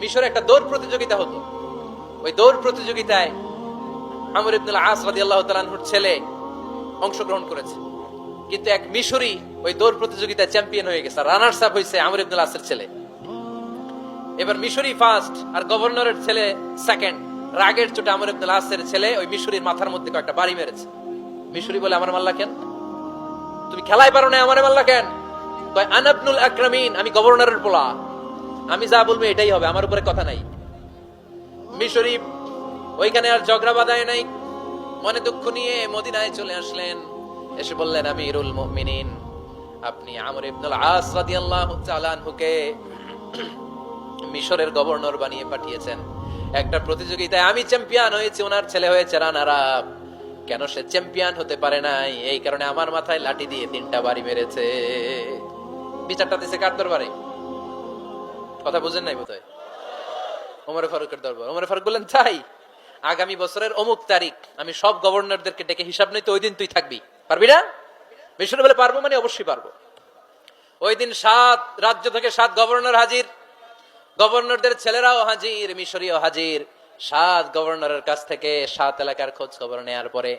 মিশরে একটা দৌড় প্রতিযোগিতা হতো। ওই দৌড় প্রতিযোগিতায় আমর ইবনুল আস রাদিয়াল্লাহু তাআলার ছেলে অংশগ্রহণ করেছে। কিন্তু এক মিশরি ওই দৌড় প্রতিযোগিতায় চ্যাম্পিয়ন হয়ে গেছে রানার্স আপ হয়েছে আমর ইবনুল আসের ছেলে। এবার মিশরি ফার্স্ট আর গভর্নরের ছেলে সেকেন্ড রাগের চোটে আমর ইবনুল আসের ছেলে ওই মিশরির মাথার মধ্যে কয়েকটা বাড়ি মেরেছে। মিশরি বলে, আমার মাল্লা কেন? তুমি খেলায় পারো না, আমার মাল্লা কেন? কয় আনাবনুল আকরামিন, আমি গভর্নরের পোলা। আমি যা বলব এটাই হবে, আমার উপরে কথা নাই। মিশরি ওইখানে আর ঝগড়া বাঁধায় নাই। মনে দুঃখ নিয়ে মদিনায় চলে আসলেন। এসে বললেন আমি ইরুল মুমিনিন, আপনি আমর ইবনুল আস রাদিয়াল্লাহু তাআলা আনহুকে মিশরের গভর্নর বানিয়ে পাঠিয়েছেন। একটা প্রতিযোগিতায় আমি চ্যাম্পিয়ন হয়েছি, ওনার ছেলে হয়েছে রানার কেন সে চ্যাম্পিয়ন হতে পারে নাই? এই কারণে আমার মাথায় লাঠি দিয়ে তিনটা বাড়ি মেরেছে। বিচারটা দিছে কার দরবারে? কথা বুঝেন নাই বোধহয়? ওমর ফারুকের দরবার। ওমর ফারুক বললেন, তাই, আগামী বছরের অমুক তারিখ আমি সব গভর্নরদেরকে ডেকে হিসাব নিতে ওই দিন তুই থাকবি। পারবি না? মিশরে বলে, পারব মানে অবশ্যই পারব। ওই দিন সাত রাজ্য থেকে সাত গভর্নর হাজির। গভর্নরদের ছেলেরাও হাজির, মিশরীয় হাজির। সাত গভর্নরের কাছ থেকে সাত এলাকার খোঁজ খবর নেওয়ার পরে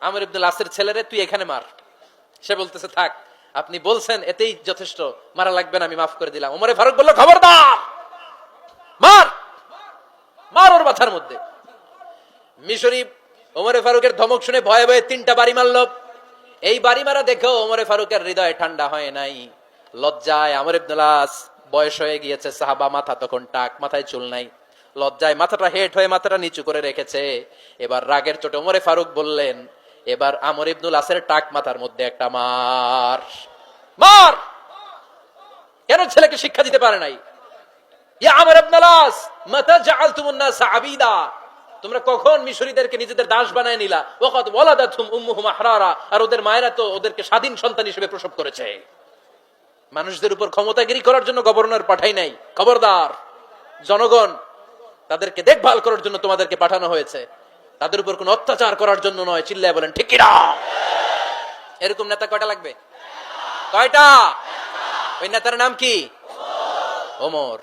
আমর ইবনুল আসের ছেলেরে, তুই এখানে মার। সে বলতেছে, থাক, আপনি বলছেন, এতেই যথেষ্ট। মারা লাগবে না, আমি মাফ করে দিলাম। ওমরে ফারুক বলল, খবরদার! মার! মার ওর মাথার মধ্যে। মিশরি ওমরে ফারুকের ধমক শুনে ভয়ে ভয়ে তিনটা বাড়ি মারল। এই বাড়ি মারা দেখেও ওমরে ফারুকের হৃদয় ঠান্ডা হয় নাই। লজ্জায় আমর বয়স হয়ে গিয়েছে, সাহাবা মাথা তখন টাক, মাথায় চুল নাই। লজ্জায় মাথাটা হেট হয়ে মাথাটা নিচু করে রেখেছে। এবার রাগের চোটে ওমরে ফারুক বললেন এবার আমর ইবনুল আসের টাক মাথার মধ্যে একটা মার। মার! কেন ছেলেকে শিক্ষা দিতে পারে নাই? মানুষদের উপর ক্ষমতাগিরি করার জন্য গভর্নর পাঠাই নাই। খবরদার, জনগণ, তাদেরকে দেখভাল করার জন্য তোমাদেরকে পাঠানো হয়েছে। তাদের উপর কোন অত্যাচার করার জন্য নয়, চিল্লায় বলেন, ঠিক না এরকম নেতা কয়টা লাগবে? কয়টা? ওই নেতার নাম কি? ওমর।